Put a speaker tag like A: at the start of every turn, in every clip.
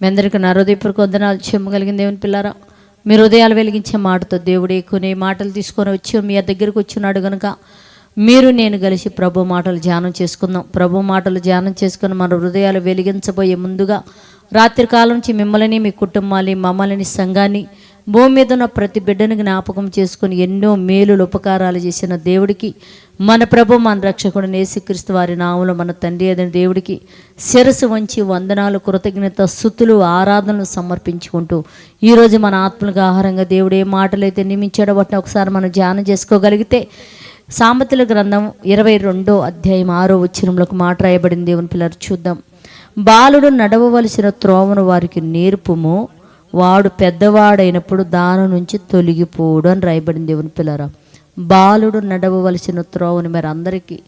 A: మీ అందరికీ నా హృదయపూర్వక వందనాలు చెమ్మగలిగిన దేవుని పిల్లారా. మీ హృదయాలు వెలిగించే మాటతో దేవుడే కొన్ని మాటలు తీసుకొని వచ్చి మీ దగ్గరికి వచ్చినాడు కనుక మీరు నేను కలిసి ప్రభు మాటలు ధ్యానం చేసుకుందాం. ప్రభు మాటలు ధ్యానం చేసుకుని మన హృదయాలు వెలిగించబోయే ముందుగా రాత్రి కాలం నుంచి మిమ్మల్ని మీ కుటుంబాన్ని మమ్మల్ని సంఘాన్ని భూమి మీద ఉన్న ప్రతి బిడ్డను జ్ఞాపకం చేసుకుని ఎన్నో మేలులు ఉపకారాలు చేసిన దేవుడికి మన ప్రభు మన రక్షకుడు నేసుక్రీస్తు వారి నామంలో మన తండ్రి అయిన దేవుడికి శిరసు వంచి వందనాలు కృతజ్ఞత స్థుతులు ఆరాధనలు సమర్పించుకుంటూ ఈరోజు మన ఆత్మలకు ఆహారంగా దేవుడు ఏ మాటలైతే నియమించాడో వాటిని ఒకసారి మనం ధ్యానం చేసుకోగలిగితే సామెతల గ్రంథం ఇరవై రెండో అధ్యాయం ఆరో వచ్చినంలోకి మాట రాయబడింది. దేవుని పిల్లలు చూద్దాం. బాలుడు నడవవలసిన త్రోవను వారికి నేర్పుము. వాడు పెద్దవాడైనప్పుడు దాని నుంచి తొలగిపోడు అని రాయబడింది దేవుని పిల్లరా. బాలుడు నడవవలసిన త్రోవని మరి అందరికీ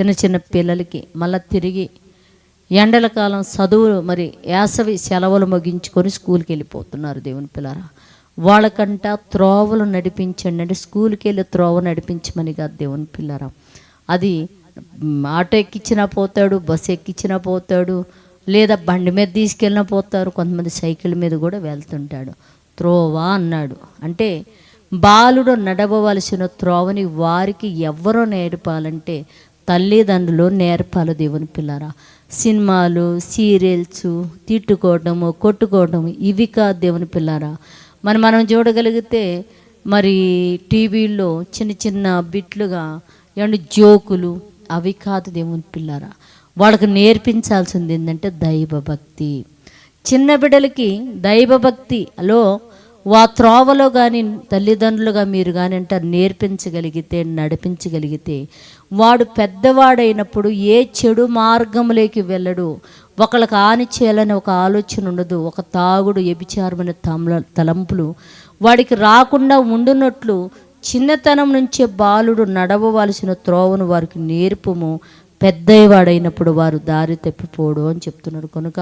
A: చిన్న చిన్న పిల్లలకి మళ్ళీ తిరిగి ఎండల కాలం చదువులు మరి వేసవి సెలవులు ముగించుకొని స్కూల్కి వెళ్ళిపోతున్నారు దేవుని పిల్లరా. వాళ్ళకంట త్రోవలు నడిపించండి అంటే స్కూల్కి వెళ్ళి త్రోవ నడిపించమని కాదు దేవుని పిల్లరా. అది ఆటో ఎక్కించినా పోతాడు బస్సు ఎక్కించినా పోతాడు లేదా బండి మీద తీసుకెళ్ళిన పోతారు కొంతమంది సైకిల్ మీద కూడా వెళ్తుంటాడు. త్రోవా అన్నాడు. అంటే బాలుడు నడవవలసిన త్రోవని వారికి ఎవరో నేర్పాలంటే తల్లిదండ్రులు నేర్పాలి దేవుని పిల్లరా. సినిమాలు సీరియల్స్ తిట్టుకోవడము కొట్టుకోవడము ఇవి కాదు దేవుని పిల్లరా. మరి మనం చూడగలిగితే మరి టీవీలో చిన్న చిన్న బిట్లుగా ఏమంటే జోకులు అవి కాదు దేవుని పిల్లరా. వాళ్ళకి నేర్పించాల్సింది ఏంటంటే దైవభక్తి చిన్న బిడ్డలకి దైవభక్తిలో వా త్రోవలో కానీ తల్లిదండ్రులుగా మీరు కానీ అంటే నేర్పించగలిగితే నడిపించగలిగితే వాడు పెద్దవాడైనప్పుడు ఏ చెడు మార్గంలోకి వెళ్ళడు. ఒకళ్ళకి హాని చేయాలని ఒక ఆలోచన ఉండదు. ఒక తాగుడు వ్యభిచారమైన తమల తలంపులు. వాడికి రాకుండా ఉండునట్లు చిన్నతనం నుంచే బాలుడు నడవవలసిన త్రోవను వారికి నేర్పుము. పెద్దవాడైనప్పుడు వారు దారి తప్పిపోడు అని చెప్తున్నాడు కనుక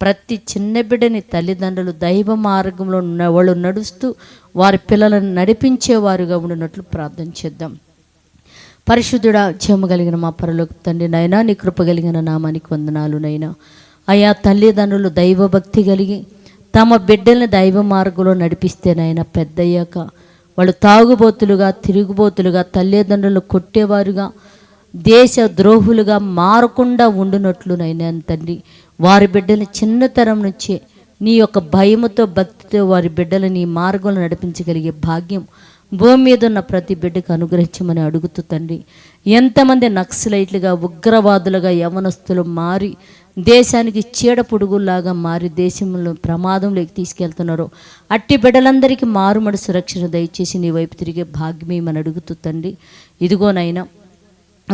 A: ప్రతి చిన్న బిడ్డని తల్లిదండ్రులు దైవ మార్గంలో ఉన్న వాళ్ళు నడుస్తూ వారి పిల్లలను నడిపించేవారుగా ఉండినట్లు ప్రార్థన చేద్దాం. పరిశుద్ధుడా క్షమ కలిగిన మా పరలోకి తండ్రి నైనా నీ కృప కలిగిన నామానికి వందనాలు నైనా అయా తల్లిదండ్రులు దైవభక్తి కలిగి తమ బిడ్డల్ని దైవ మార్గంలో నడిపిస్తేనైనా పెద్దయ్యాక వాళ్ళు తాగుబోతులుగా తిరుగుబోతులుగా తల్లిదండ్రులు కొట్టేవారుగా దేశ ద్రోహులుగా మారకుండా ఉండునట్లునైనా తండ్రి. వారి బిడ్డలు చిన్నతరం నుంచే నీ యొక్క భయముతో భక్తితో వారి బిడ్డలు నీ మార్గంలో నడిపించగలిగే భాగ్యం భూమి మీద ఉన్న ప్రతి బిడ్డకు అనుగ్రహించమని అడుగుతూ తండ్రి. ఎంతమంది నక్సలైట్లుగా ఉగ్రవాదులుగా యవనస్తులు మారి దేశానికి చీడ పురుగుల్లాగా మారి దేశంలో ప్రమాదంలోకి తీసుకెళ్తున్నారో అట్టి బిడ్డలందరికీ మారుమడి సురక్షణ దయచేసి నీ వైపు తిరిగే భాగ్యమేమని అడుగుతూ తండ్రి. ఇదిగోనైనా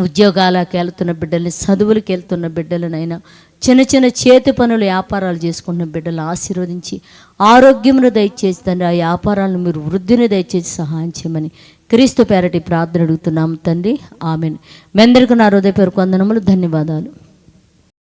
A: ఉద్యోగాలకు వెళ్తున్న బిడ్డల్ని చదువులకు వెళ్తున్న బిడ్డలనైనా చిన్న చిన్న చేతి పనులు వ్యాపారాలు చేసుకుంటున్న బిడ్డలు ఆశీర్వదించి ఆరోగ్యమును దయచేసి తండ్రి ఆ వ్యాపారాలను మీరు వృద్ధిని దయచేసి సహాయం చేయమని క్రీస్తు పేరటి ప్రార్థన అడుగుతున్నాం తండ్రి. ఆమెను. మెందరికి నా హృదయ పేరు వందనములు ధన్యవాదాలు.